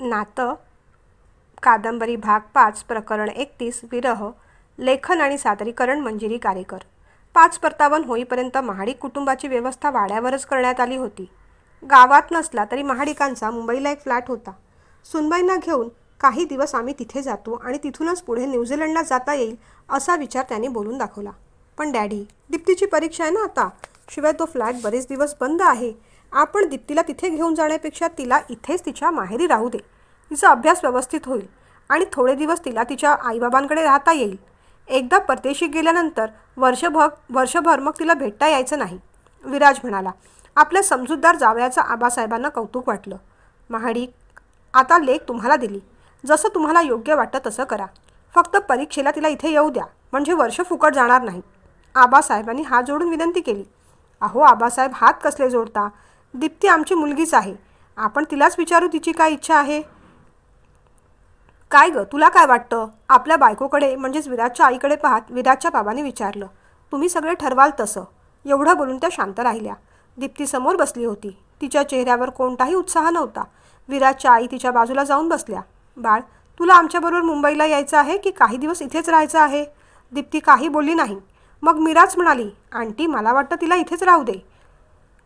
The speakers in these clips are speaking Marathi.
नातं कादंबरी भाग पाच प्रकरण एकतीस विरह लेखन आणि सादरीकरण मंजिरी कारेकर. पाच परतावन होईपर्यंत महाडिक कुटुंबाची व्यवस्था वाड्यावरच करण्यात आली होती. गावात नसला तरी महाडिकांचा मुंबईला एक फ्लॅट होता. सुनबाईंना घेऊन काही दिवस आम्ही तिथे जातो आणि तिथूनच पुढे न्यूझीलंडला जाता येईल असा विचार त्याने बोलून दाखवला. पण डॅडी दीप्तीची परीक्षा आहे ना आता? शिवाय तो फ्लॅट बरेच दिवस बंद आहे. आपण दीप्तीला तिथे घेऊन जाण्यापेक्षा तिला इथेच तिच्या माहेरी राहू दे. तिचा अभ्यास व्यवस्थित होईल आणि थोडे दिवस तिला तिच्या आईबाबांकडे राहता येईल. एकदा परदेशी गेल्यानंतर वर्षभर वर्षभर मग तिला भेटता यायचं नाही. विराज म्हणाला आपल्या समजूतदार जावयाचं आबासाहेबांना कौतुक वाटलं. महाडी आता लेख तुम्हाला दिली. जसं तुम्हाला योग्य वाटतं तसं करा. फक्त परीक्षेला तिला इथे येऊ द्या. म्हणजे वर्ष फुकट जाणार नाही. आबासाहेबांनी हात जोडून विनंती केली. अहो आबासाहेब हात कसले जोडता? दीप्ती आमची मुलगीच आहे. आपण तिलाच विचारू तिची काय इच्छा आहे? काय ग? तुला काय वाटतं? आपल्या बायकोकडे म्हणजेच विराजच्या आईकडे पाहत विराजच्या बाबांनी विचारलं. तुम्ही सगळे ठरवाल तसं. एवढं बोलून त्या शांत राहिल्या. दीप्ती समोर बसली होती. तिच्या चेहऱ्यावर कोणताही उत्साह नव्हता. विराजच्या आई तिच्या बाजूला जाऊन बसल्या. बाळ तुला आमच्याबरोबर मुंबईला यायचं आहे की काही दिवस इथेच राहायचं आहे? दीप्ती काही बोलली नाही. मग मीराच म्हणाली आंटी मला वाटतं तिला इथेच राहू दे.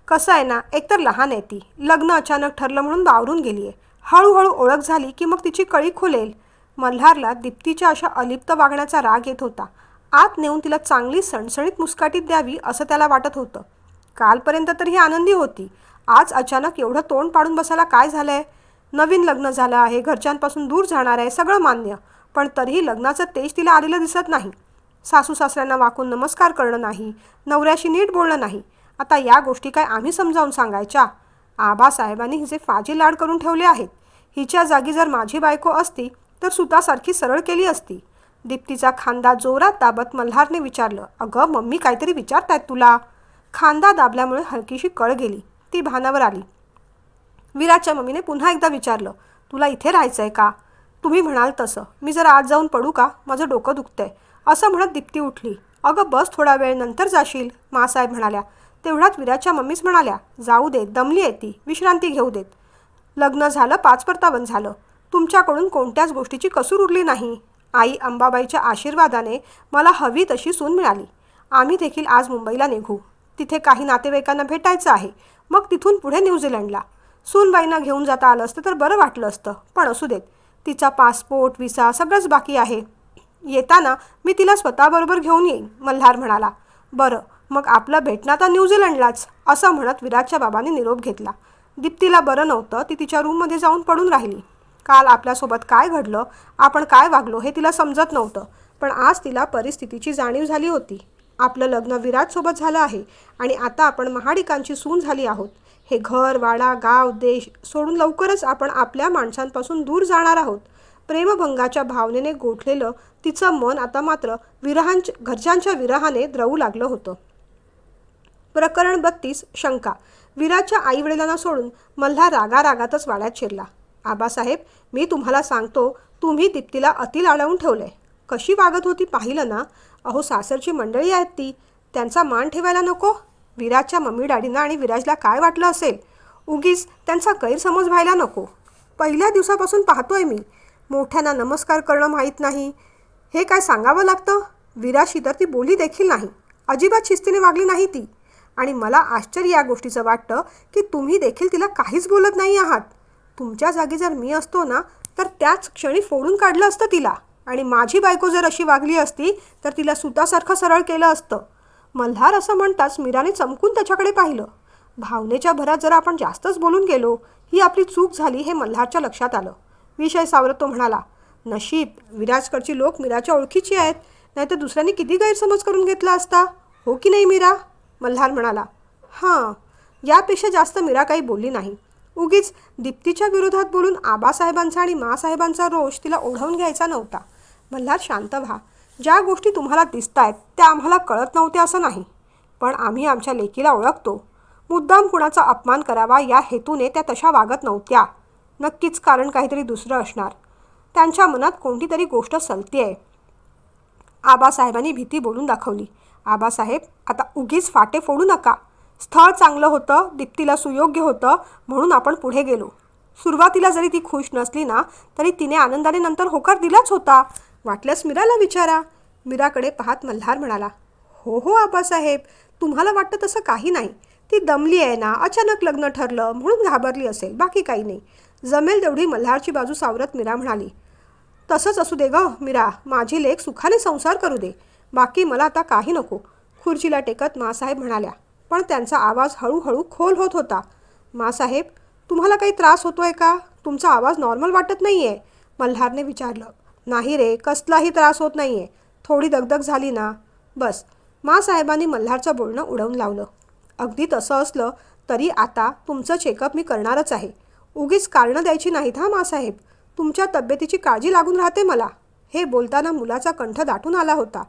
कसं आहे ना? एकतर लहान आहे ती. लग्न अचानक ठरलं म्हणून बावरून गेली आहे हळूहळू ओळख झाली की मग तिची कळी खुलेल. मल्हारला दीप्तीच्या अशा अलिप्त वागण्याचा राग येत होता. आत नेऊन तिला चांगली सणसणीत मुस्काटीत द्यावी असं त्याला वाटत होतं. कालपर्यंत तर ही आनंदी होती. आज अचानक एवढं तोंड पाडून बसायला काय झालंय? नवीन लग्न झालं आहे घरच्यांपासून दूर जाणार आहे सगळं मान्य. पण तरीही लग्नाचं तेज तिला आलेलं दिसत नाही. सासू सासऱ्यांना वाकून नमस्कार करणं नाही नवऱ्याशी नीट बोलणं नाही. आता या गोष्टी काय आम्ही समजावून सांगायच्या? आबासाहेबांनी हिचे फाजी लाड करून ठेवले आहेत. हिच्या जागी जर माझी बायको असती तर सुतासारखी सरळ केली असती. दीप्तीचा खांदा जोरात दाबत मल्हारने विचारलं अगं मम्मी काहीतरी विचारतायत तुला? खांदा दाबल्यामुळे हलकीशी कळ गेली. ती भानावर आली. विराजच्या मम्मीने पुन्हा एकदा विचारलं तुला इथे राहायचं आहे का? तुम्ही म्हणाल तसं. मी जर आज जाऊन पडू का? माझं डोकं दुखतंय. असं म्हणत दीप्ती उठली. अगं बस थोडा वेळ नंतर जाशील मासाहेब म्हणाल्या. तेवढ्यात विराजच्या मम्मीच म्हणाल्या जाऊ देत दमली आहे ती विश्रांती घेऊ देत. लग्न झालं पाच परतावन झालं. तुमच्याकडून कोणत्याच गोष्टीची कसूर उरली नाही. आई अंबाबाईच्या आशीर्वादाने मला हवी तशी सून मिळाली. आम्ही देखील आज मुंबईला निघू. तिथे काही नातेवाईकांना भेटायचं आहे. मग तिथून पुढे न्यूझीलंडला सूनबाईंना घेऊन जाता आलं असतं तर बरं वाटलं असतं पण असू देत. तिचा पासपोर्ट विसा सगळंच बाकी आहे. येताना मी तिला स्वतःबरोबर घेऊन येईन मल्हार म्हणाला. बरं मग आपलं भेटणं आता न्यूझीलंडलाच असं म्हणत विराजच्या बाबांनी निरोप घेतला. दीप्तीला बरं नव्हतं ती तिच्या रूममध्ये जाऊन पडून राहिली. काल आपल्यासोबत काय घडलं आपण काय वागलो हे तिला समजत नव्हतं पण आज तिला परिस्थितीची जाणीव झाली होती. आपलं लग्न विराजसोबत झालं आहे आणि आता आपण महाडिकांची सून झाली आहोत. हे घर वाडा गाव देश सोडून लवकरच आपण आपल्या माणसांपासून दूर जाणार आहोत. प्रेमभंगाच्या भावनेने गोठलेलं तिचं मन आता मात्र विरहांच्या घरच्यांच्या विरहाने द्रवू लागलं होतं. प्रकरण बत्तीस शंका. विराजच्या आईवडिलांना सोडून मल्हार रागा रागातच वाड्यात शिरला. आबासाहेब मी तुम्हाला सांगतो तुम्ही दीप्तीला अति लाडवून ठेवले कशी वागत होती पाहिलं ना? अहो सासरची मंडळी आहेत ती. त्यांचा मान ठेवायला नको? विराजच्या मम्मी डॅडींना आणि विराजला काय वाटलं असेल? उगीच त्यांचा गैरसमज व्हायला नको. पहिल्या दिवसापासून पाहतोय मी. मोठ्यांना नमस्कार करणं माहीत नाही. हे काय सांगावं लागतं? विराशी तर ती बोली देखील नाही. अजिबात शिस्तीने वागली नाही ती. आणि मला आश्चर्य या गोष्टीचं वाटतं की तुम्ही देखील तिला काहीच बोलत नाही आहात. तुमच्या जागी जर मी असतो ना तर त्याच क्षणी फोडून काढलं असतं तिला. आणि माझी बायको जर अशी वागली असती तर तिला सुतासारखं सरळ केलं असतं. मल्हार असं म्हणताच मीराने चमकून त्याच्याकडे पाहिलं. भावनेच्या भरात जर आपण जास्तच बोलून गेलो ही आपली चूक झाली हे मल्हारच्या लक्षात आलं. विषय सावरत तो म्हणाला नशीब विराजकडची लोक मीराच्या ओळखीची आहेत नाहीतर दुसऱ्यांनी किती गैरसमज करून घेतला असता? हो की नाही मीरा? मल्हार म्हणाला हां यापेक्षा जास्त मीरा काही बोलली नाही. उगीच दीप्तीच्या विरोधात बोलून आबासाहेबांचा आणि मासाहेबांचा रोष तिला ओढवून घ्यायचा नव्हता. मल्हार शांत व्हा. ज्या गोष्टी तुम्हाला दिसत आहेत त्या आम्हाला कळत नव्हत्या असं नाही. पण आम्ही आमच्या लेकीला ओळखतो. मुद्दाम कुणाचा अपमान करावा या हेतूने त्या तशा वागत नव्हत्या. नक्कीच कारण काहीतरी दुसरं असणार. त्यांच्या मनात कोणतीतरी गोष्ट सलती आहे आबासाहेबांनी भीती बोलून दाखवली. आबासाहेब आता उगीच फाटे फोडू नका. स्थळ चांगलं होतं दीप्तीला सुयोग्य होतं म्हणून आपण पुढे गेलो. सुरुवातीला जरी ती खुश नसली ना तरी तिने आनंदाने नंतर होकार दिलाच होता. वाटल्यास मीराला विचारा. मीराकडे पाहत मल्हार म्हणाला हो हो आबासाहेब. तुम्हाला वाटतं तसं काही नाही. ती दमली आहे ना अचानक लग्न ठरलं म्हणून घाबरली असेल बाकी काही नाही. जमेल तेवढी मल्हारची बाजू सावरत मीरा म्हणाली तसंच असू दे ग मीरा. माझी लेख सुखाने संसार करू दे. बाकी मला आता काही नको. खुर्चीला टेकत मासाहेब म्हणाल्या. पण त्यांचा आवाज हळूहळू खोल होत होता. मासाहेब तुम्हाला काही त्रास होतोय का? तुमचा आवाज नॉर्मल वाटत नाही आहे मल्हारने विचारलं. नाही रे कसलाही त्रास होत नाही आहे थोडी दगदग झाली ना? बस. मासाहेबांनी मल्हारचं बोलणं उडवून लावलं. अगदी तसं असलं तरी आता तुमचं चेकअप मी करणारच आहे. उगीच कारणं द्यायची नाहीत हा मासाहेब. तुमच्या तब्येतीची काळजी लागून राहते मला. हे बोलताना मुलाचा कंठ दाटून आला होता.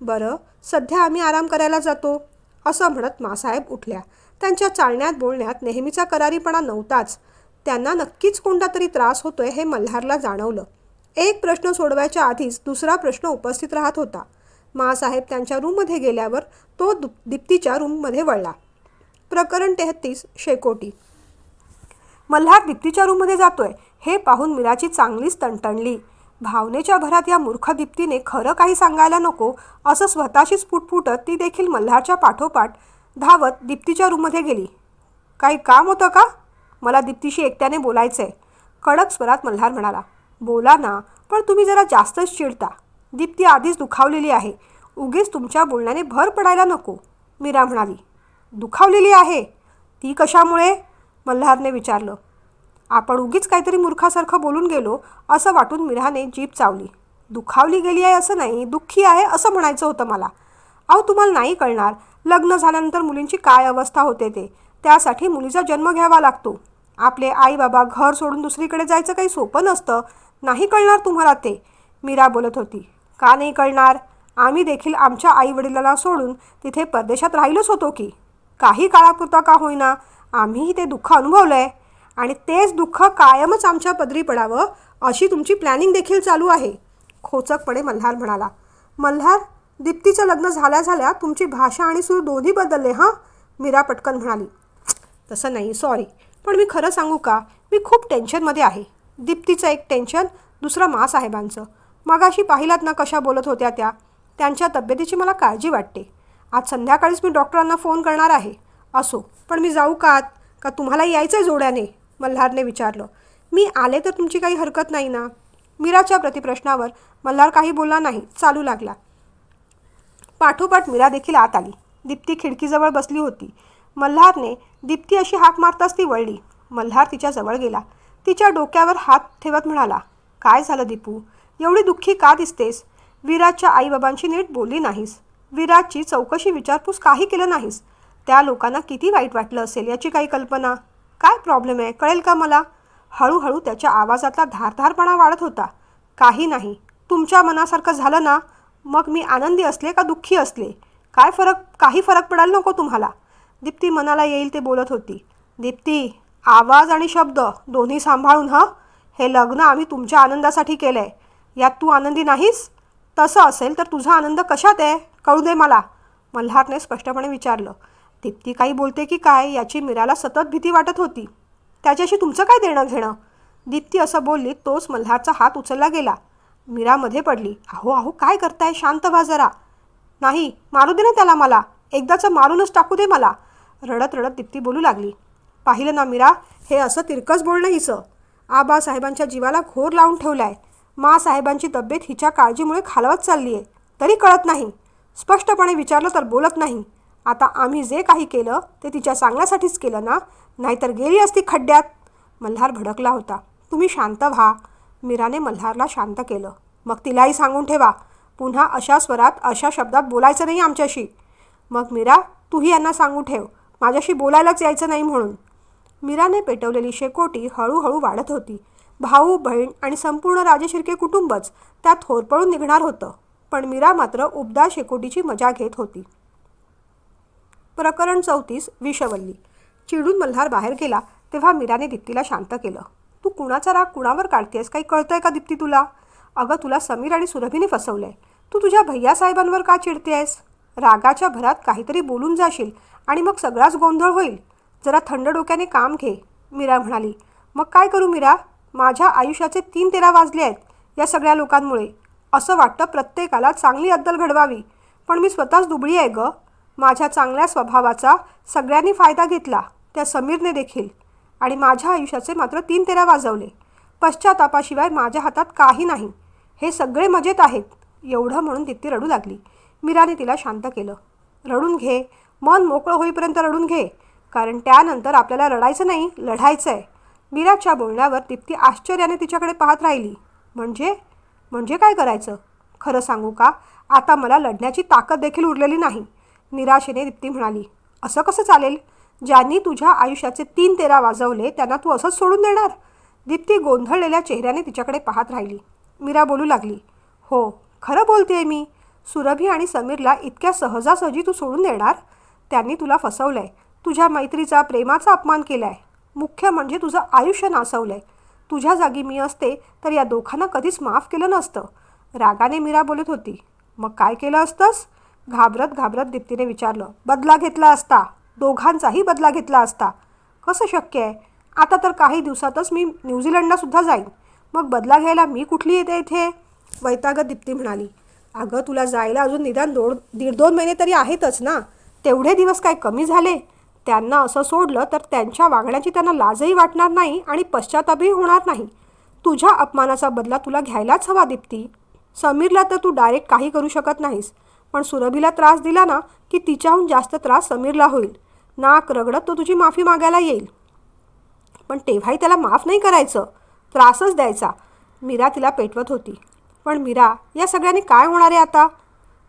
बरं सध्या आम्ही आराम करायला जातो असं म्हणत मासाहेब उठल्या. त्यांच्या चालण्यात बोलण्यात नेहमीचा करारीपणा नव्हताच. त्यांना नक्कीच कोणता तरी त्रास होतोय हे मल्हारला जाणवलं. एक प्रश्न सोडवायच्या आधीच दुसरा प्रश्न उपस्थित राहत होता. मासाहेब त्यांच्या रूममध्ये गेल्यावर तो दु दीप्तीच्या रूममध्ये वळला. प्रकरण तेहत्तीस शेकोटी. मल्हार दीप्तीच्या रूममध्ये जातोय हे पाहून मीराची चांगलीच तणतणली. भावनेच्या भरात या मूर्ख दीप्तीने खरं काही सांगायला नको असं स्वतःशीच फुटफुटत ती देखील मल्हारच्या पाठोपाठ धावत दीप्तीच्या रूममध्ये गेली. काही काम होतं का? मला दीप्तीशी एकट्याने बोलायचं आहे कडक स्वरात मल्हार म्हणाला. बोला ना पण तुम्ही जरा जास्तच चिडता. दीप्ती आधीच दुखावलेली आहे. उगीच तुमच्या बोलण्याने भर पडायला नको मीरा म्हणाली. दुखावलेली आहे? ती कशामुळे? मल्हारने विचारलं. आपण उगीच काहीतरी मूर्खासारखं बोलून गेलो असं वाटून मिराने जीप चावली. दुखावली गेली आहे असं नाही दुःखी आहे असं म्हणायचं होतं मला. अहो तुम्हाला नाही कळणार लग्न झाल्यानंतर मुलींची काय अवस्था होते ते. त्यासाठी मुलीचा जन्म घ्यावा लागतो. आपले आई बाबा घर सोडून दुसरीकडे जायचं काही सोपं नसतं. नाही कळणार तुम्हाला ते मीरा बोलत होती. का नाही कळणार? आम्ही देखील आमच्या आई वडिलांना सोडून तिथे परदेशात राहिलोच होतो की. काही काळापुरता का होईना आम्हीही ते दुःख अनुभवलं आहे आणि तेच दुःख कायमच आमच्या पदरी पडावं अशी तुमची प्लॅनिंग देखील चालू आहे खोचकपणे मल्हार म्हणाला. मल्हार दीप्तीचं लग्न झाल्या झाल्या तुमची भाषा आणि सूर दोन्ही बदलले हां? मीरा पटकन म्हणाली. तसं नाही सॉरी पण मी खरं सांगू का? मी खूप टेन्शनमध्ये आहे. दीप्तीचं एक टेन्शन दुसरं मासाहेबांचं. मगाशी पाहिलात ना कशा बोलत होत्या त्या? त्यांच्या तब्येतीची मला काळजी वाटते. आज संध्याकाळीच मी डॉक्टरांना फोन करणार आहे. असो पण मी जाऊ का आत? का तुम्हाला यायचं आहे जोड्याने? मल्हारने विचारलं मी आले तर तुमची काही हरकत नाही ना? मीराच्या प्रतिप्रश्नावर मल्हार काही बोलला नाही चालू लागला. पाठोपाठ मीरा देखील आत आली. दीप्ती खिडकीजवळ बसली होती. मल्हारने दीप्ती अशी हाक मारताच ती वळली. मल्हार तिच्या जवळ गेला. तिच्या डोक्यावर हात ठेवत म्हणाला काय झालं दीपू? एवढी दुःखी का दिसतेस? विराजच्या आईबाबांशी नीट बोलली नाहीस. विराजची चौकशी विचारपूस काही केलं नाहीस. त्या लोकांना किती वाईट वाटलं असेल याची काही कल्पना? काय प्रॉब्लेम आहे? कळेल का मला? हळूहळू त्याच्या आवाजातला धारधारपणा वाढत होता. काही नाही. तुमच्या मनासारखं झालं ना? मग मी आनंदी असले का दुःखी असले? काय फरक काही फरक पडायला नको तुम्हाला. दीप्ती मनाला येईल ते बोलत होती. दीप्ती आवाज आणि शब्द दोन्ही सांभाळून हं? हे लग्न आम्ही तुमच्या आनंदासाठी केलं आहे यात तू आनंदी नाहीस? तसं असेल तर तुझा आनंद कशात आहे? कळू दे मला. मल्हारने स्पष्टपणे विचारलं. दीप्ती काही बोलते की काय याची मीराला सतत भीती वाटत होती. त्याच्याशी तुमचं काय देणं घेणं? दीप्ती असं बोलली तोच मल्हारचा हात उचलला गेला. मीरामध्ये पडली. अहो अहो काय करताय? शांत व्हा जरा. नाही मारू दे ना त्याला मला. एकदाचं मारूनच टाकू दे मला. रडत रडत दीप्ती बोलू लागली. पाहिलं ना मीरा हे असं तिरकस बोलणं हिचं. आबासाहेबांच्या जीवाला घोर लावून ठेवला आहे मासाहेबांची तब्येत हिच्या काळजीमुळे खालवत चालली आहे तरी कळत नाही. स्पष्टपणे विचारलं तर बोलत नाही. आता आम्ही जे काही केलं ते तिच्या चांगल्यासाठीच केलं ना? नाहीतर गेली असती खड्ड्यात. मल्हार भडकला होता. तुम्ही शांत व्हा. मीराने मल्हारला शांत केलं. मग तिलाही सांगून ठेवा. पुन्हा अशा स्वरात अशा शब्दात बोलायचं नाही आमच्याशी. मग मीरा तूही यांना सांगून ठेव. माझ्याशी बोलायलाच यायचं नाही म्हणून. मीराने पेटवलेली शेकोटी हळूहळू वाढत होती. भाऊ बहीण आणि संपूर्ण राजशिर्के कुटुंबच त्यात होरपळून निघणार होतं. पण मीरा मात्र उबदार शेकोटीची मजा घेत होती. प्रकरण चौतीस विषवल्ली. चिडून मल्हार बाहेर गेला तेव्हा मीराने दीप्तीला शांत केलं. तू कुणाचा राग कुणावर काढतेस काही कळतंय का दीप्ती तुला? अगं तुला समीर आणि सुरभीने फसवलंय. तू तुझ्या भैयासाहेबांवर का चिडतेस रागाच्या भरात काहीतरी बोलून जाशील आणि मग सगळाच गोंधळ होईल. जरा थंड डोक्याने काम घे मीरा म्हणाली. मग काय करू मीरा? माझ्या आयुष्याचे तीन तेरा वाजले आहेत या सगळ्या लोकांमुळे. असं वाटतं प्रत्येकाला चांगली अद्दल घडवावी. पण मी स्वतःच दुबळी आहे गं. माझ्या चांगल्या स्वभावाचा सगळ्यांनी फायदा घेतला त्या समीरने देखील. आणि माझ्या आयुष्याचे मात्र तीन तेरा वाजवले. पश्चातापाशिवाय माझ्या हातात काही नाही. हे सगळे मजेत आहेत एवढं म्हणून दीप्ती रडू लागली. मीराने तिला शांत केलं. रडून घे. मन मोकळं होईपर्यंत रडून घे. कारण त्यानंतर आपल्याला रडायचं नाही लढायचं आहे मीराच्या बोलण्यावर दिप्ती आश्चर्याने तिच्याकडे पाहत राहिली. म्हणजे? म्हणजे काय करायचं? खरं सांगू का? आता मला लढण्याची ताकद देखील उरलेली नाही. निराशेने दीप्ती म्हणाली असं कसं चालेल? ज्यांनी तुझ्या आयुष्याचे तीन तेरा वाजवले त्यांना तू असंच सोडून देणार? दीप्ती गोंधळलेल्या चेहऱ्याने तिच्याकडे पाहत राहिली. मीरा बोलू लागली हो खरं बोलतेय मी. सुरभी आणि समीरला इतक्या सहजासहजी तू सोडून देणार? त्यांनी तुला फसवलंय. तुझ्या मैत्रीचा प्रेमाचा अपमान केलाय. मुख्य म्हणजे तुझं आयुष्य नासवलंय. तुझ्या जागी मी असते तर या दोघांना कधीच माफ केलं नसतं. रागाने मीरा बोलत होती मग काय केलं असतंस? घाबरत घाबरत दीप्तीने विचारलं बदला घेतला असता? दोघांचाही बदला घेतला असता? कसं शक्य आहे? आता तर काही दिवसातच मी न्यूझीलंडला सुद्धा जाईन. मग बदला घ्यायला मी कुठली येते इथे? वैतागत दीप्ती म्हणाली अगं तुला जायला अजून निदान दोन दीड दोन महिने तरी आहेतच ना? तेवढे दिवस काय कमी झाले? त्यांना असं सोडलं तर त्यांच्या वागण्याची त्यांना लाजही वाटणार नाही आणि पश्चातापही होणार नाही. तुझ्या अपमानाचा बदला तुला घ्यायलाच हवा दीप्ती. समीरला तर तू डायरेक्ट काही करू शकत नाहीस. पण सुरभीला त्रास दिला ना की तिच्याहून जास्त त्रास समीरला होईल. नाक रगडत तो तुझी माफी मागायला येईल. पण तेव्हाही त्याला माफ नाही करायचं. त्रासच द्यायचा. मीरा तिला पेटवत होती. पण मीरा या सगळ्यांनी काय होणार आहे आता?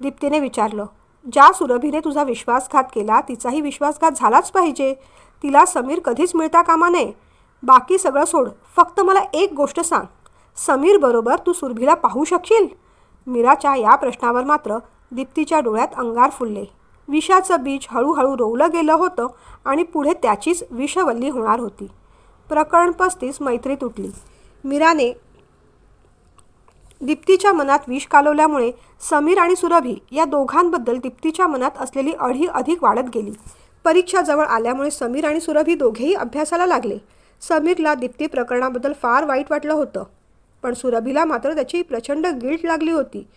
दीप्तीने विचारलं. ज्या सुरभीने तुझा विश्वासघात केला तिचाही विश्वासघात झालाच पाहिजे. तिला समीर कधीच मिळता कामा नये. बाकी सगळं सोड. फक्त मला एक गोष्ट सांग. समीरबरोबर तू सुरभीला पाहू शकशील? मीराच्या या प्रश्नावर मात्र दीप्तीच्या डोळ्यात अंगार फुलले. विषाचं बीज हळूहळू रोवलं गेलं होतं आणि पुढे त्याचीच विषवल्ली होणार होती. प्रकरण पस्तीस मैत्री तुटली. मीराने दीप्तीच्या मनात विष कालवल्यामुळे समीर आणि सुरभी या दोघांबद्दल दीप्तीच्या मनात असलेली अढी अधिक वाढत गेली. परीक्षा जवळ आल्यामुळे समीर आणि सुरभी दोघेही अभ्यासाला लागले. समीरला दीप्ती प्रकरणाबद्दल फार वाईट वाटलं होतं. पण सुरभीला मात्र त्याची प्रचंड गिल्ट लागली होती.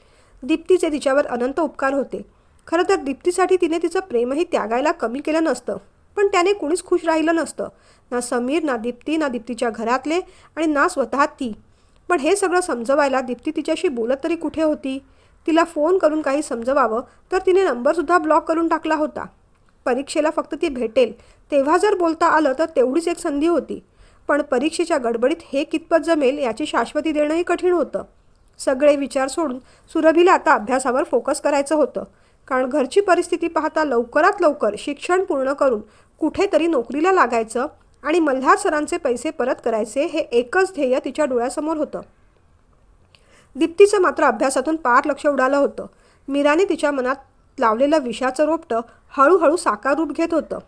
दीप्तीचे तिच्यावर अनंत उपकार होते. खरं तर दीप्तीसाठी तिने तिचं प्रेमही त्यागायला कमी केलं नसतं. पण त्याने कुणीच खुश राहिलं नसतं. ना समीर ना दीप्ती ना दीप्तीच्या घरातले आणि ना स्वतः ती. पण हे सगळं समजवायला दीप्ती तिच्याशी बोलत तरी कुठे होती? तिला फोन करून काही समजवावं तर तिने नंबरसुद्धा ब्लॉक करून टाकला होता. परीक्षेला फक्त ती भेटेल. तेव्हा जर बोलता आलं तर तेवढीच एक संधी होती. पण परीक्षेच्या गडबडीत हे कितपत जमेल याची शाश्वती देणंही कठीण होतं. सगळे विचार सोडून सुरभीला आता अभ्यासावर फोकस करायचं होतं. कारण घरची परिस्थिती पाहता लवकरात लवकर शिक्षण पूर्ण करून कुठेतरी नोकरीला लागायचं आणि मल्हार सरांचे पैसे परत करायचे हे एकच ध्येय तिच्या डोळ्यासमोर होतं. दीप्तीचं मात्र अभ्यासातून पार लक्ष उडालं होतं. मीराने तिच्या मनात लावलेलं विषाचं रोपटं हळूहळू साकार रूप घेत होतं.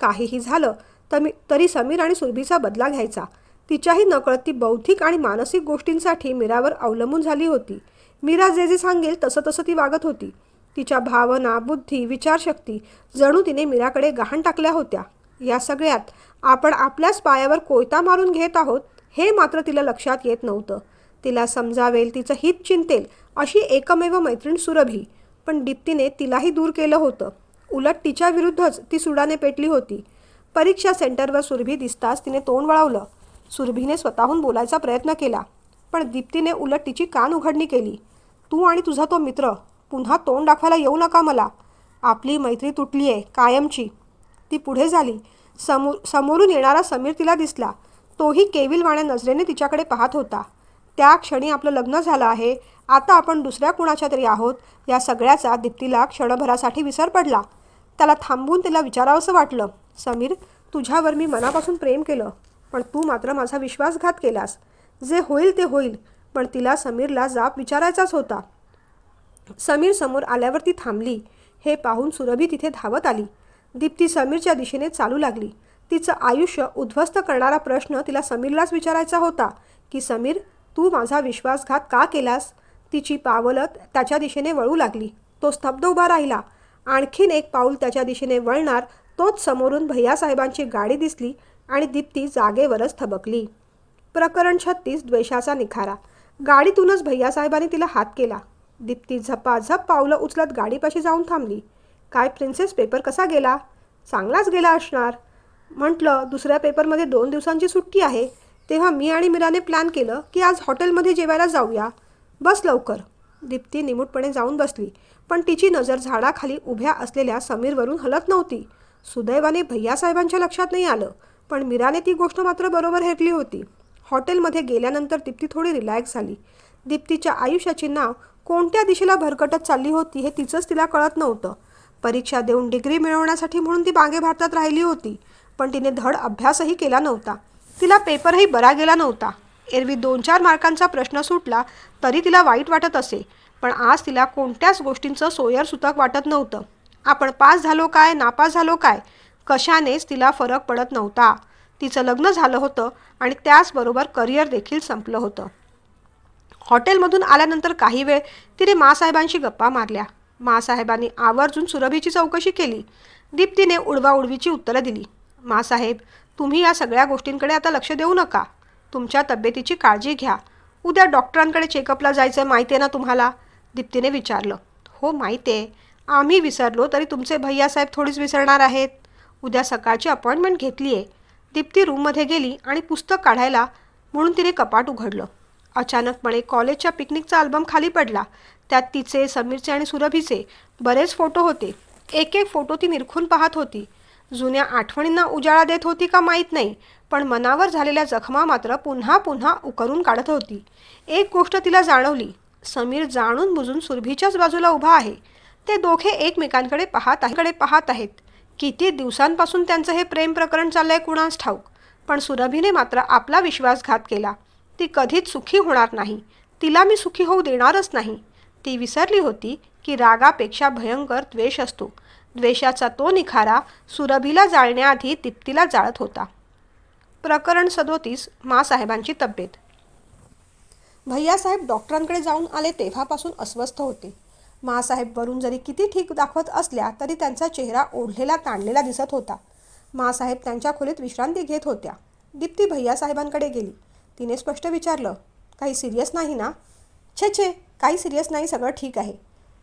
काहीही झालं तमी तरी समीर आणि सुरभीचा बदला घ्यायचा. तिच्याही नकळत ती बौद्धिक आणि मानसिक गोष्टींसाठी मीरावर अवलंबून झाली होती. मीरा जे जे सांगेल तसं तसं ती वागत होती. तिच्या भावना बुद्धी विचारशक्ती जणू तिने मीराकडे गहाण टाकल्या होत्या. या सगळ्यात आपण आपल्याच पायावर कोयता मारून घेत आहोत हे मात्र तिला लक्षात येत नव्हतं. तिला समजावेल तिचं हित चिंतेल अशी एकमेव मैत्रीण सुरभी. पण दीप्तीने तिलाही दूर केलं होतं. उलट तिच्या विरुद्धच ती सुडाने पेटली होती. परीक्षा सेंटरवर सुरभी दिसताच तिने तोंड वळवलं. सुरभीने स्वतःहून बोलायचा प्रयत्न केला पण दीप्तीने उलट तिची कान उघडणी केली. तू आणि तुझा तो मित्र पुन्हा तोंड दाखवायला येऊ नका मला. आपली मैत्री तुटली आहे कायमची. ती पुढे झाली. समो समोरून येणारा समीर तिला दिसला. तोही केविलवाण्या नजरेने तिच्याकडे पाहत होता. त्या क्षणी आपलं लग्न झालं आहे. आता आपण दुसऱ्या कुणाच्या तरी आहोत. या सगळ्याचा दीप्तीला क्षणभरासाठी विसर पडला. त्याला थांबून तिला विचारावंसं वाटलं. समीर तुझ्यावर मी मनापासून प्रेम केलं. पण तू मात्र माझा विश्वासघात केलास. जे होईल ते होईल पण तिला समीरला जाप विचारायचाच होता. समीर समोर आल्यावर ती थांबली. हे पाहून सुरभी तिथे धावत आली. दीप्ती समीरच्या दिशेने चालू लागली. तिचं आयुष्य उद्ध्वस्त करणारा प्रश्न तिला समीरलाच विचारायचा होता की समीर तू माझा विश्वासघात का केलास? तिची पावलं त्याच्या दिशेने वळू लागली. तो स्तब्ध उभा राहिला. आणखीन एक पाऊल त्याच्या दिशेने वळणार तोच समोरून भैयासाहेबांची गाडी दिसली आणि दीप्ती जागेवरच थबकली. प्रकरण छत्तीस द्वेषाचा निखारा. गाडीतूनच भैयासाहेबांनी तिला हात केला. दीप्ती झपाझप पावलं उचलत गाडीपाशी जाऊन थांबली. काय प्रिन्सेस पेपर कसा गेला? चांगलाच गेला असणार. म्हटलं दुसऱ्या पेपरमध्ये दोन दिवसांची सुट्टी आहे. तेव्हा मी आणि मीराने प्लॅन केलं की आज हॉटेलमध्ये जेवायला जाऊया. बस लवकर. दीप्ती निमूटपणे जाऊन बसली. पण तिची नजर झाडाखाली उभ्या असलेल्या समीरवरून हलत नव्हती. सुदैवाने भैयासाहेबांच्या लक्षात नाही आलं. पण मीराने ती गोष्ट मात्र बरोबर हेरली होती. हॉटेलमध्ये गेल्यानंतर दीप्ती थोडी रिलॅक्स झाली. दीप्तीच्या आयुष्याची नाव कोणत्या दिशेला भरकटत चालली होती हे तिचंच तिला कळत नव्हतं. परीक्षा देऊन डिग्री मिळवण्यासाठी म्हणून ती मागे भारतात राहिली होती पण तिने धड अभ्यासही केला नव्हता. तिला पेपरही बरा गेला नव्हता. एरवी दोन चार मार्कांचा प्रश्न सुटला तरी तिला वाईट वाटत असे पण आज तिला कोणत्याच गोष्टींचं सोयर सुतक वाटत नव्हतं. आपण पास झालो काय नापास झालो काय कशानेच तिला फरक पडत नव्हता. तिचं लग्न झालं होतं आणि त्याचबरोबर करिअर देखील संपलं होतं. हॉटेलमधून आल्यानंतर काही वेळ तिने मासाहेबांशी गप्पा मारल्या. मासाहेबांनी आवर्जून सुरभीची चौकशी केली. दीप्तीने उडवाउडवीची उत्तरं दिली. मासाहेब तुम्ही या सगळ्या गोष्टींकडे आता लक्ष देऊ नका. तुमच्या तब्येतीची काळजी घ्या. उद्या डॉक्टरांकडे चेकअपला जायचं माहिती आहे ना तुम्हाला? दीप्तीने विचारलं. हो माहिती आहे. आम्ही विसरलो तरी तुमचे भैयासाहेब थोडीच विसरणार आहेत. उद्या सकाळची अपॉइंटमेंट घेतली आहे दीप्ती रूममध्ये गेली आणि पुस्तक काढायला म्हणून तिने कपाट उघडलं. अचानकपणे कॉलेजच्या पिकनिकचा अल्बम खाली पडला. त्यात तिचे समीरचे आणि सुरभीचे बरेच फोटो होते. एक एक फोटो ती निरखून पाहत होती. जुन्या आठवणींना उजाळा देत होती का माहीत नाही पण मनावर झालेल्या जखमा मात्र पुन्हा पुन्हा उकरून काढत होती. एक गोष्ट तिला जाणवली समीर जाणून बुजून सुरभीच्याच बाजूला उभा आहे. ते दोघे एकमेकांकडे पाहत आहे पाहत आहेत. किती दिवसांपासून त्यांचं हे प्रेम प्रकरण चाललंय कुणास ठाऊक? पण सुरभीने मात्र आपला विश्वासघात केला. ती कधीच सुखी होणार नाही. तिला मी सुखी होऊ देणारच नाही. ती विसरली होती की रागापेक्षा भयंकर द्वेष असतो. द्वेषाचा तो निखारा सुरभीला जाळण्याआधी दीप्तीला जाळत होता. प्रकरण सदोतीस मासाहेबांची तब्येत. भैयासाहेब डॉक्टरांकडे जाऊन आले तेव्हापासून अस्वस्थ होते. मासाहेब वरून जरी किती ठीक दाखवत असल्या तरी त्यांचा चेहरा ओढलेला ताणलेला दिसत होता. मासाहेब त्यांच्या खोलीत विश्रांती घेत होत्या. दीप्ती भैयासाहेबांकडे गेली. तिने स्पष्ट विचारलं काही सिरियस नाही ना? छे छे काही सिरियस नाही सगळं ठीक आहे.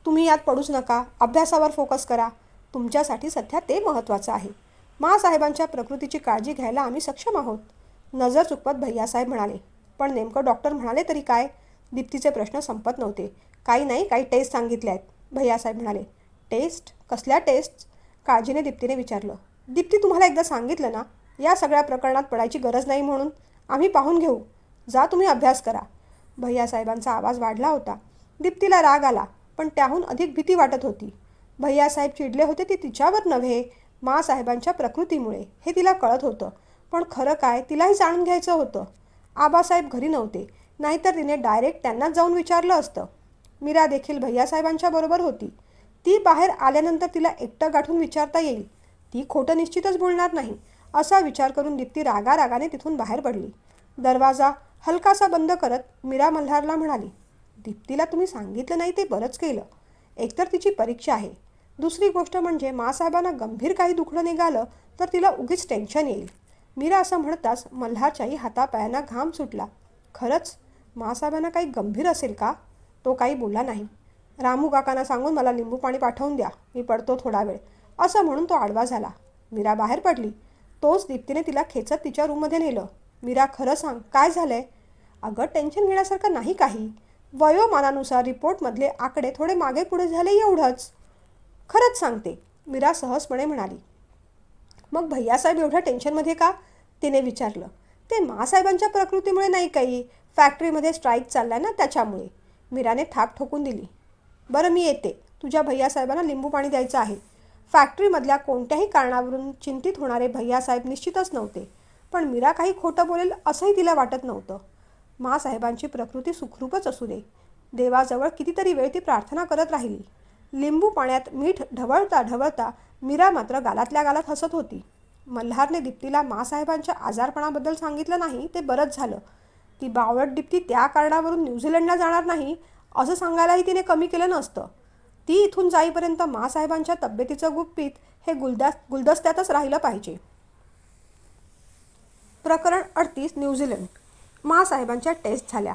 तुम्ही यात पडूच नका अभ्यासावर फोकस करा. तुमच्यासाठी सध्या ते महत्त्वाचं आहे. मासाहेबांच्या प्रकृतीची काळजी घ्यायला आम्ही सक्षम आहोत. नजर चुकवत भैयासाहेब म्हणाले. पण नेमकं डॉक्टर म्हणाले तरी काय? दीप्तीचे प्रश्न संपत नव्हते. काही नाही काही टेस्ट सांगितल्या आहेत. भैयासाहेब म्हणाले टेस्ट कसल्या टेस्ट काळजीने दीप्तीने विचारलं दीप्ती तुम्हाला एकदा सांगितलं ना या सगळ्या प्रकरणात पडायची गरज नाही म्हणून? आम्ही पाहून घेऊ. जा तुम्ही अभ्यास करा. भैयासाहेबांचा आवाज वाढला होता. दीप्तीला राग आला पण त्याहून अधिक भीती वाटत होती. भैयासाहेब चिडले होते ते तिच्यावर नव्हे मासाहेबांच्या प्रकृतीमुळे. हे तिला कळत होतं पण खरं काय तिलाही जाणून घ्यायचं होतं. आबासाहेब घरी नव्हते नाहीतर तिने डायरेक्ट त्यांनाच जाऊन विचारलं असतं. मीरा देखील भैयासाहेबांच्या बरोबर होती. ती बाहेर आल्यानंतर तिला एकटं गाठून विचारता येईल. ती खोटं निश्चितच बोलणार नाही असा विचार करून दीप्ती रागारागाने तिथून बाहेर पडली. दरवाजा हलकासा बंद करत मीरा मल्हारला म्हणाली दीप्तीला तुम्ही सांगितलं नाही ते बरंच केलं. एकतर तिची परीक्षा आहे. दुसरी गोष्ट म्हणजे मासाहेबांना गंभीर काही दुखणं निघालं तर तिला उगीच टेन्शन येईल. मीरा असं म्हणताच मल्हारच्याही हातापायांना घाम सुटला. खरंच? मासाहेबांना काही गंभीर असेल का? तो काही बोलला नाही. रामू काकांना सांगून मला लिंबू पाणी पाठवून द्या. मी पडतो थोडा वेळ. असं म्हणून तो आडवा झाला. मीरा बाहेर पडली. तोच दीप्तीने तिला खेचत तिच्या रूममध्ये नेलं. मीरा खरं सांग काय झालंय? अगं टेन्शन घेण्यासारखं नाही काही. वयोमानानुसार रिपोर्टमधले आकडे थोडे मागे पुढे झाले एवढंच. खरंच सांगते मीरा सहजपणे म्हणाली. मग भैयासाहेब एवढ्या टेन्शनमध्ये का? तिने विचारलं. ते मासाहेबांच्या प्रकृतीमुळे नाही काही. फॅक्टरीमध्ये स्ट्राईक चाललाय ना त्याच्यामुळे. मीराने थाक ठोकून दिली. बरं मी येते. तुझ्या भैयासाहेबांना लिंबू पाणी द्यायचं आहे. फॅक्टरीमधल्या कोणत्याही कारणावरून चिंतित होणारे भैयासाहेब निश्चितच नव्हते. पण मीरा काही खोटं बोलेल असंही तिला वाटत नव्हतं. मासाहेबांची प्रकृती सुखरूपच असू दे. देवाजवळ कितीतरी वेळ ती प्रार्थना करत राहिली. लिंबू पाण्यात मीठ ढवळता ढवळता मीरा मात्र गालातल्या गालात हसत होती. मल्हारने दीप्तीला मासाहेबांच्या आजारपणाबद्दल सांगितलं नाही ते बरंच झालं. ती बावळट दिप्ती त्या कारणावरून न्यूझीलंडला जाणार नाही असं सांगायलाही तिने कमी केलं नसतं. ती इथून जाईपर्यंत मासाहेबांच्या तब्येतीचं गुप्पीत हे गुलदास गुलदस्त्यातच राहिलं पाहिजे. प्रकरण अडतीस न्यूझीलंड. मासाहेबांच्या टेस्ट झाल्या.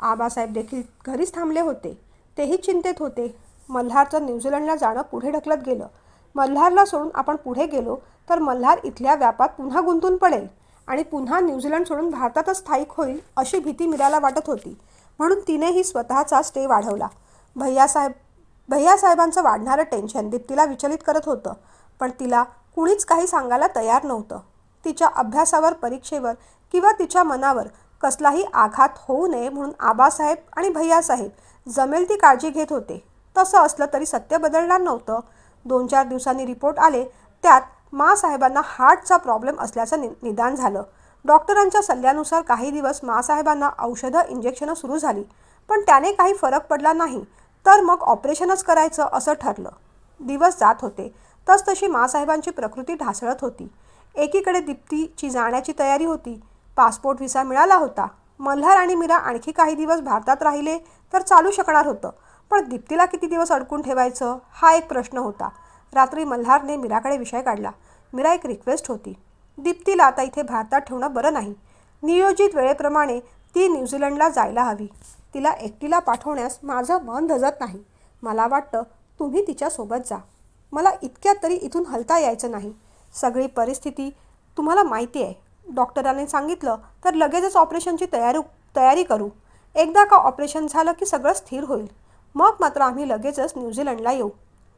आबासाहेब देखील घरीच थांबले होते. तेही चिंतेत होते. मल्हारचं न्यूझीलंडला जाणं पुढे ढकलत गेलं. मल्हारला सोडून आपण पुढे गेलो तर मल्हार इथल्या व्यापात पुन्हा गुंतून पडेल. आणि पुन्हा न्यूझीलंड सोडून भारतातच स्थायिक होईल अशी भीती मीराला वाटत होती. म्हणून तिनेही स्वतःचा स्टे वाढवला. भैयासाहेब भैयासाहेबांचं वाढणारं टेन्शन दीप्तीला विचलित करत होतं. पण तिला कुणीच काही सांगायला तयार नव्हतं. तिच्या अभ्यासावर परीक्षेवर किंवा तिच्या मनावर कसलाही आघात होऊ नये म्हणून आबासाहेब आणि भैयासाहेब जमेल ती काळजी घेत होते. तसं असलं तरी सत्य बदलणार नव्हतं. दोन चार दिवसांनी रिपोर्ट आले त्यात मासाहेबांना हार्टचा प्रॉब्लेम असल्याचं नि निदान झालं. डॉक्टरांच्या सल्ल्यानुसार काही दिवस मासाहेबांना औषधं इंजेक्शनं सुरू झाली. पण त्याने काही फरक पडला नाही तर मग ऑपरेशनच करायचं असं ठरलं. दिवस जात होते. तसतशी मासाहेबांची प्रकृती ढासळत होती. एकीकडे दीप्तीची जाण्याची तयारी होती. पासपोर्ट व्हिसा मिळाला होता. मल्हार आणि मीरा आणखी काही दिवस भारतात राहिले तर चालू शकणार होतं. पण दीप्तीला किती दिवस अडकून ठेवायचं? हा एक प्रश्न होता. रात्री मल्हारने मीराकडे विषय काढला. मीरा एक रिक्वेस्ट होती. दीप्तीला आता इथे भारतात ठेवणं बरं नाही. नियोजित वेळेप्रमाणे ती न्यूझीलंडला जायला हवी. तिला एकटीला पाठवण्यास माझं मन धजत नाही. मला वाटतं तुम्ही तिच्यासोबत जा. मला इतक्यात तरी इथून हलता यायचं नाही. सगळी परिस्थिती तुम्हाला माहिती आहे. डॉक्टरांनी सांगितलं तर लगेचच ऑपरेशनची तयारी तयारी करू. एकदा का ऑपरेशन झालं की सगळं स्थिर होईल. मग मात्र आम्ही लगेचच न्यूझीलंडला येऊ.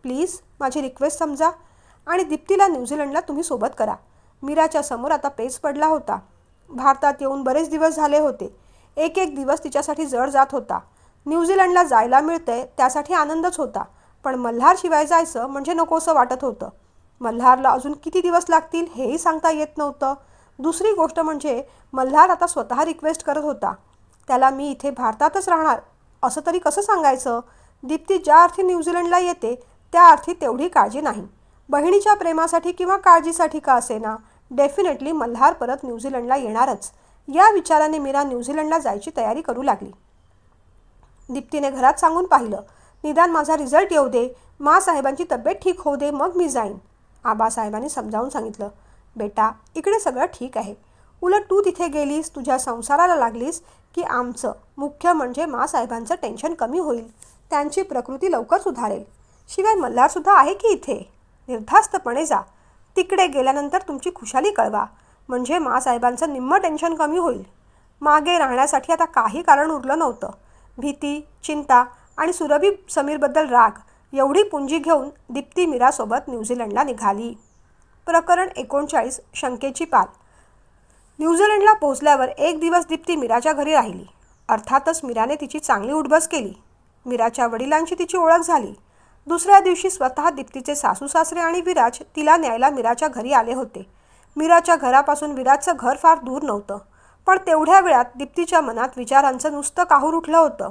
प्लीज माझी रिक्वेस्ट समजा. आणि दीप्तीला न्यूझीलंडला तुम्ही सोबत करा. मीराच्या समोर आता पेच पडला होता. भारतात येऊन बरेच दिवस झाले होते. एक एक दिवस तिच्यासाठी जड जात होता. न्यूझीलंडला जायला मिळतंय त्यासाठी आनंदच होता. पण मल्हारशिवाय जायचं म्हणजे नकोसं वाटत होतं. मल्हारला अजून किती दिवस लागतील हेही सांगता येत नव्हतं. दुसरी गोष्ट म्हणजे मल्हार आता स्वतः रिक्वेस्ट करत होता. त्याला मी इथे भारतातच राहणार असं तरी कसं सांगायचं? दीप्ती ज्या अर्थी न्यूझीलंडला येते त्या अर्थी तेवढी काळजी नाही. बहिणीच्या प्रेमासाठी किंवा काळजीसाठी का असेना? डेफिनेटली मल्हार परत न्यूझीलंडला येणारच. या विचाराने मीरा न्यूझीलंडला जायची तयारी करू लागली. दीप्तीने घरात सांगून पाहिलं निदान माझा रिझल्ट येऊ दे. मासाहेबांची तब्येत ठीक होऊ दे मग मी जाईन. आबासाहेबांनी समजावून सांगितलं बेटा इकडे सगळं ठीक आहे. उलट तू तिथे गेलीस तुझ्या संसाराला लागलीस की आमचं मुख्य म्हणजे मासाहेबांचं टेन्शन कमी होईल. त्यांची प्रकृती लवकर सुधारेल. शिवाय मल्हारसुद्धा आहे की इथे? निर्धास्तपणे जा. तिकडे गेल्यानंतर तुमची खुशाली कळवा. म्हणजे मासाहेबांचं निम्म टेन्शन कमी होईल. मागे राहण्यासाठी आता काही कारण उरलं नव्हतं. भीती चिंता आणि सुरभी समीरबद्दल राग एवढी पुंजी घेऊन दीप्ती मीरासोबत न्यूझीलंडला निघाली. प्रकरण एकोणचाळीस शंकेची पाल. न्यूझीलंडला पोहोचल्यावर एक दिवस दीप्ती मीराच्या घरी राहिली. अर्थातच मीराने तिची चांगली उठबस केली. मीराच्या वडिलांची तिची ओळख झाली. दुसऱ्या दिवशी स्वतः दीप्तीचे सासू सासरे आणि विराज तिला न्यायला मीराच्या घरी आले होते. मीराच्या घरापासून विराजचं घर फार दूर नव्हतं पण तेवढ्या वेळात दीप्तीच्या मनात विचारांचं नुसतं काहूर उठलं होतं.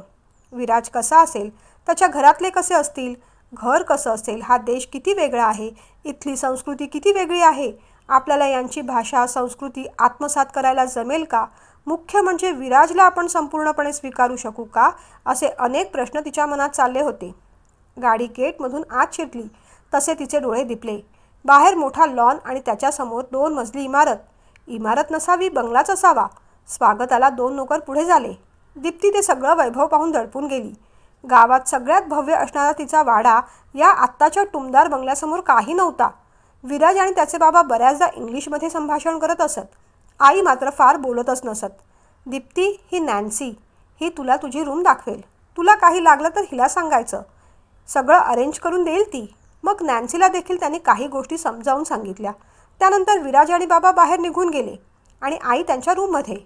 विराज कसा असेल? त्याच्या घरातले कसे असतील? घर कसं असेल? हा देश किती वेगळा आहे? इथली संस्कृती किती वेगळी आहे? आपल्याला यांची भाषा संस्कृती आत्मसात करायला जमेल का? मुख्य म्हणजे विराजला आपण संपूर्णपणे स्वीकारू शकू का? असे अनेक प्रश्न तिच्या मनात चालले होते. गाडी गेटमधून आत शिरली. तसे तिचे डोळे दिपले. बाहेर मोठा लॉन आणि त्याच्यासमोर दोन मजली इमारत. इमारत नसावी बंगलाच असावा. स्वागताला दोन नोकर पुढे झाले. दीप्ती ते सगळं वैभव पाहून दडपून गेली. गावात सगळ्यात भव्य असणारा तिचा वाडा या आत्ताच्या टुमदार बंगल्यासमोर काही नव्हता. विराज आणि त्याचे बाबा बऱ्याचदा इंग्लिशमध्ये संभाषण करत असत. आई मात्र फार बोलतच नसत. दीप्ती ही नॅन्सी ही तुला तुझी रूम दाखवेल. तुला काही लागलं तर हिला सांगायचं. सगळं अरेंज करून देईल ती. मग नॅन्सीला देखील त्यांनी काही गोष्टी समजावून सांगितल्या. त्यानंतर विराज आणि बाबा बाहेर निघून गेले आणि आई त्यांच्या रूममध्ये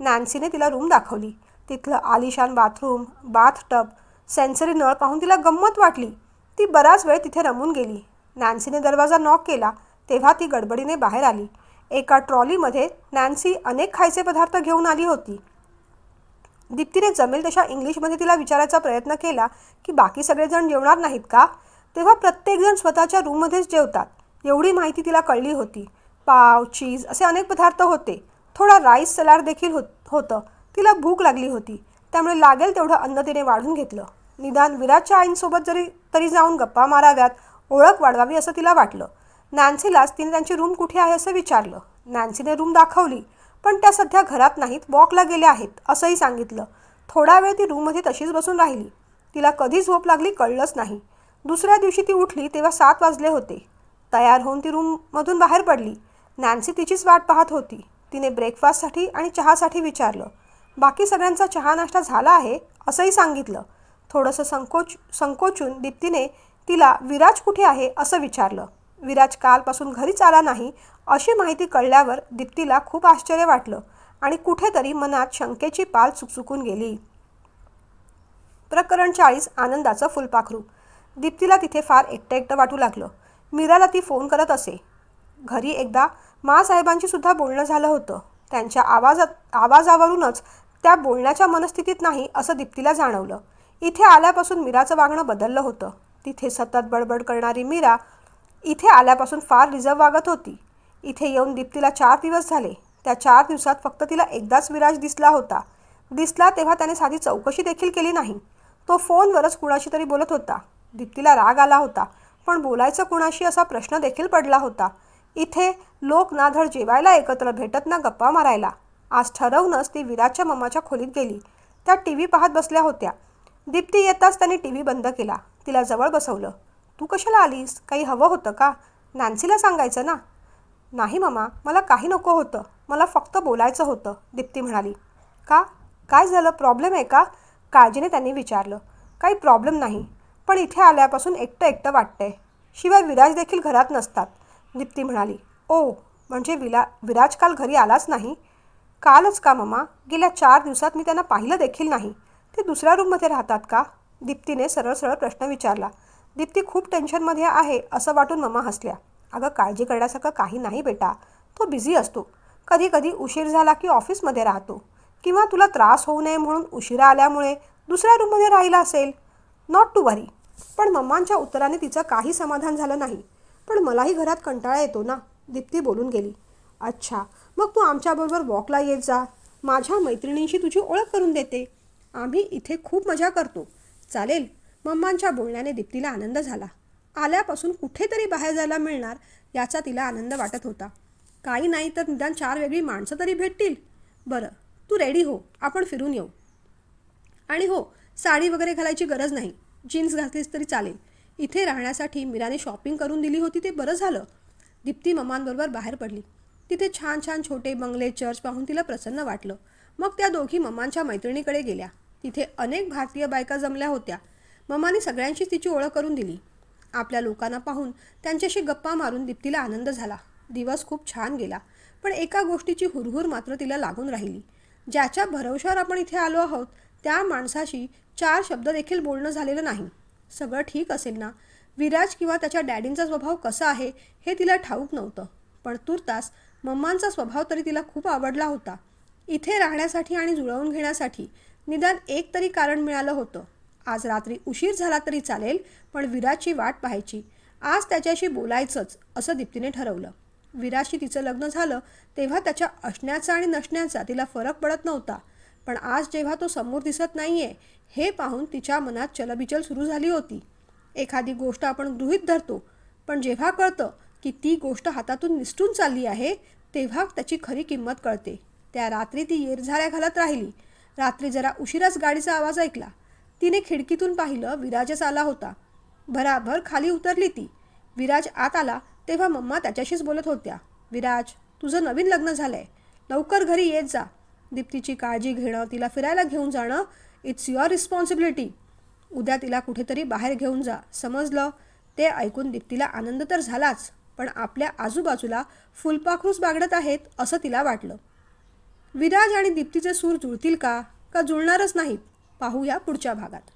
नॅन्सीने तिला रूम दाखवली. तिथलं आलिशान बाथरूम बाथ टब सेन्सरी नळ पाहून तिला गंमत वाटली. ती बराच वेळ तिथे रमून गेली. नॅन्सीने दरवाजा नॉक केला तेव्हा ती गडबडीने बाहेर आली. एका ट्रॉलीमध्ये नॅन्सी अनेक खायचे पदार्थ घेऊन आली होती. दीप्तीने जमेल तशा इंग्लिशमध्ये तिला विचारायचा प्रयत्न केला की बाकी सगळेजण जेवणार नाहीत का? तेव्हा प्रत्येकजण स्वतःच्या रूममध्येच जेवतात. एवढी माहिती तिला कळली होती. पाव चीज असे अनेक पदार्थ होते. थोडा राईस सलाड देखील होत होतं. तिला भूक लागली होती. त्यामुळे लागेल तेवढं अन्न तिने वाढून घेतलं. निदान विराजच्या आईंसोबत जरी तरी जाऊन गप्पा माराव्यात ओळख वाढवावी असं तिला वाटलं. नॅन्सीलाच तिने त्यांची रूम कुठे आहे असं विचारलं. नॅन्सीने रूम दाखवली. पण त्या सध्या घरात नाहीत वॉकला गेल्या आहेत असंही सांगितलं. थोडा वेळ ती रूममध्ये तशीच बसून राहिली. तिला कधी झोप लागली कळलंच नाही. दुसऱ्या दिवशी ती उठली तेव्हा सात वाजले होते. तयार होऊन ती रूममधून बाहेर पडली. नॅन्सी तिचीच वाट पाहत होती. तिने ब्रेकफास्टसाठी आणि चहासाठी विचारलं बाकी सगळ्यांचा चहा नाश्ता झाला आहे? असंही सांगितलं. थोडंसं संकोच संकोचून दीप्तीने तिला विराज कुठे आहे? असं विचारलं. विराज कालपासून घरीच आला नाही अशी माहिती कळल्यावर दीप्तीला खूप आश्चर्य वाटलं आणि कुठेतरी मनात शंकेची पाल चुकचुकून गेली. प्रकरण चाळीस आनंदाचं फुलपाखरू. दीप्तीला तिथे फार एकटं एकटं वाटू लागलं. मीराला ती फोन करत असे. घरी एकदा मासाहेबांशी सुद्धा बोलणं झालं होतं. त्यांच्या आवाजात आवाजावरूनच त्या बोलण्याच्या मनस्थितीत नाही असं दीप्तीला जाणवलं. इथे आल्यापासून मीराचं वागणं बदललं होतं. तिथे सतत बडबड करणारी मीरा इथे आल्यापासून फार रिझर्व वागत होती. इथे येऊन दीप्तीला चार दिवस झाले. त्या चार दिवसात फक्त तिला एकदाच विराज दिसला होता. दिसला तेव्हा त्याने साधी चौकशी देखील केली नाही. तो फोनवरच कुणाशी तरी बोलत होता. दीप्तीला राग आला होता पण बोलायचं कुणाशी असा प्रश्न देखील पडला होता. इथे लोक ना धड जेवायला एकत्र भेटत ना गप्पा मारायला. आज ठरवूनच ती विराजच्या मम्माच्या खोलीत गेली. त्या टी व्ही पाहत बसल्या होत्या. दीप्ती येताच त्यांनी टी व्ही बंद केला. तिला जवळ बसवलं. तू कशाला आलीस? काही हवं होतं का? नॅन्सीला सांगायचं ना. नाही मामा मला काही नको होतं. मला फक्त बोलायचं होतं दीप्ती म्हणाली. का? काय झालं? प्रॉब्लेम आहे का? काळजीने त्यांनी विचारलं. काही प्रॉब्लेम नाही पण इथे आल्यापासून एकटं एकटं वाटतंय. शिवाय विराज देखील घरात नसतात दीप्ती म्हणाली. ओ म्हणजे विला विराज काल घरी आलाच नाही? कालच का ममा? गेल्या चार दिवसात मी त्यांना पाहिलं देखील नाही. ते दुसऱ्या रूममध्ये राहतात का? दीप्तीने सरळ सरळ प्रश्न विचारला. दीप्ती खूप टेन्शनमध्ये आहे असं वाटून ममा हसल्या. अगं काळजी करण्यासारखं काही नाही बेटा. तो बिझी असतो. कधी कधी उशीर झाला की ऑफिसमध्ये राहतो. किंवा तुला त्रास होऊ नये म्हणून उशिरा आल्यामुळे दुसऱ्या रूममध्ये राहिला असेल. नॉट टू वरी पण मम्मांच्या उत्तराने तिचं काही समाधान झालं नाही. पण मलाही घरात कंटाळा येतो ना दीप्ती बोलून गेली. अच्छा मग तू आमच्याबरोबर वॉकला येत जा. माझ्या मैत्रिणींशी तुझी ओळख करून देते. आम्ही इथे खूप मजा करतो. चालेल? मम्मांच्या बोलण्याने दीप्तीला आनंद झाला. आल्यापासून कुठेतरी बाहेर जायला मिळणार याचा तिला आनंद वाटत होता. काही नाही तर निदान चार वेगळी माणसं तरी भेटतील. बरं तू रेडी हो आपण फिरून येऊ. आणि हो साडी वगैरे घालायची गरज नाही. जीन्स घातलीस तरी चालेल. इथे राहण्यासाठी मीराने शॉपिंग करून दिली होती ते बरं झालं. दीप्ती ममांबरोबर बाहेर पडली. तिथे छान छान छोटे बंगले चर्च पाहून तिला प्रसन्न वाटलं. मग त्या दोघी ममांच्या मैत्रिणीकडे गेल्या. तिथे अनेक भारतीय बायका जमल्या होत्या. ममाने सगळ्यांशी तिची ओळख करून दिली. आपल्या लोकांना पाहून त्यांच्याशी गप्पा मारून दीप्तीला आनंद झाला. दिवस खूप छान गेला पण एका गोष्टीची हुरहुर मात्र तिला लागून राहिली. ज्याच्या भरवशावर आपण इथे आलो आहोत त्या माणसाशी चार शब्द देखील बोलणं झालेलं नाही. सगळं ठीक असेल ना? विराज किंवा त्याच्या डॅडींचा स्वभाव कसा आहे हे तिला ठाऊक नव्हतं. पण तुर्तास मम्मांचा स्वभाव तरी तिला खूप आवडला होता. इथे राहण्यासाठी आणि जुळवून घेण्यासाठी निदान एक तरी कारण मिळालं होतं. आज रात्री उशीर झाला तरी चालेल पण विराजची वाट पाहायची. आज त्याच्याशी बोलायचंच असं दीप्तीने ठरवलं. विराजशी तिचं लग्न झालं तेव्हा त्याच्या असण्याचा आणि नसण्याचा तिला फरक पडत नव्हता. पण आज जेव्हा तो समोर दिसत नाहीये हे पाहून तिच्या मनात चलबिचल सुरू झाली होती. एखादी गोष्ट आपण गृहीत धरतो पण जेव्हा कळतं की ती गोष्ट हातातून निसटून चालली आहे तेव्हा त्याची खरी किंमत कळते. त्या रात्री ती येरझाऱ्या घालत राहिली. रात्री जरा उशिराच गाडीचा आवाज ऐकला. तिने खिडकीतून पाहिलं विराजच आला होता. भराभर खाली उतरली ती. विराज आत आला तेव्हा मम्मा त्याच्याशीच बोलत होत्या. विराज तुझं नवीन लग्न झालंय. लवकर घरी येत जा. दीप्तीची काळजी घेणं तिला फिरायला घेऊन जाणं इट्स युअर रिस्पॉन्सिबिलिटी उद्या तिला कुठेतरी बाहेर घेऊन जा. समजलं? ते ऐकून दीप्तीला आनंद तर झालाच पण आपल्या आजूबाजूला फुलपाखरूच बागडत आहेत असं तिला वाटलं. विराज आणि दीप्तीचे सूर जुळतील का? का जुळणारच नाहीत? पाहूया पुढच्या भागात.